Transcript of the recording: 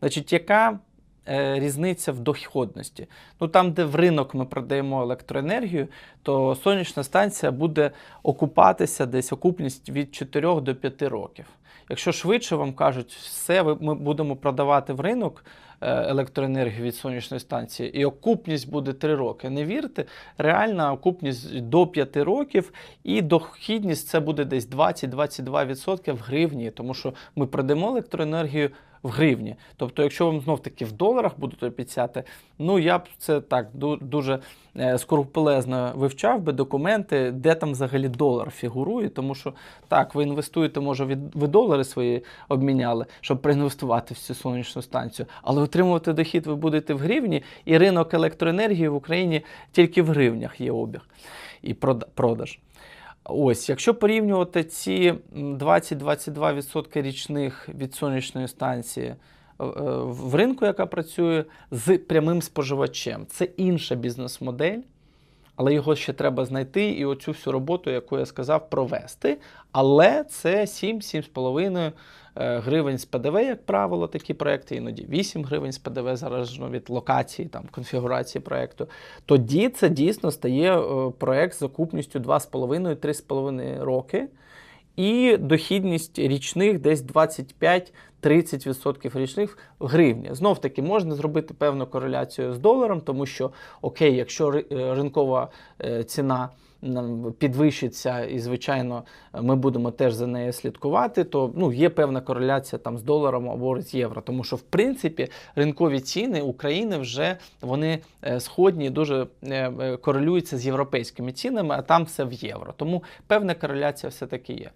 Значить, яка е, різниця в доходності? Ну там, де в ринок ми продаємо електроенергію, то сонячна станція буде окупатися десь окупність від 4 до 5 років. Якщо швидше вам кажуть, все, ми будемо продавати в ринок е, електроенергію від сонячної станції, і окупність буде 3 роки. Не вірте, реальна окупність до 5 років, і дохідність це буде десь 20-22% в гривні, тому що ми продаємо електроенергію в гривні. Тобто, якщо вам знов таки в доларах будуть обіцяти, ну я б це так дуже е, скрупулезно вивчав би документи, де там взагалі долар фігурує, тому що так, ви інвестуєте, може, від- ви долари свої обміняли, щоб проінвестувати в цю сонячну станцію, але отримувати дохід ви будете в гривні, і ринок електроенергії в Україні тільки в гривнях є обіг і прода- продаж. Ось, якщо порівнювати ці м, 20-22% річних від сонячної станції е, е, в ринку, яка працює з прямим споживачем, це інша бізнес-модель, але його ще треба знайти і оцю всю роботу, яку я сказав, провести. Але це 7-7,5 е, гривень з ПДВ, як правило, такі проекти, іноді 8 гривень з ПДВ, залежно від локації, там, конфігурації проекту. Тоді це дійсно стає проєкт проект з окупністю 2,5-3,5 роки. І дохідність річних десь 25-30% річних в гривні. Знов таки можна зробити певну кореляцію з доларом, тому що окей, якщо е, ринкова е, ціна підвищиться, і звичайно ми будемо теж за нею слідкувати, то ну, є певна кореляція там з доларом або з євро. Тому що в принципі ринкові ціни України вже вони е, сходні дуже корелюються з європейськими цінами, а там все в євро. Тому певна кореляція все-таки є.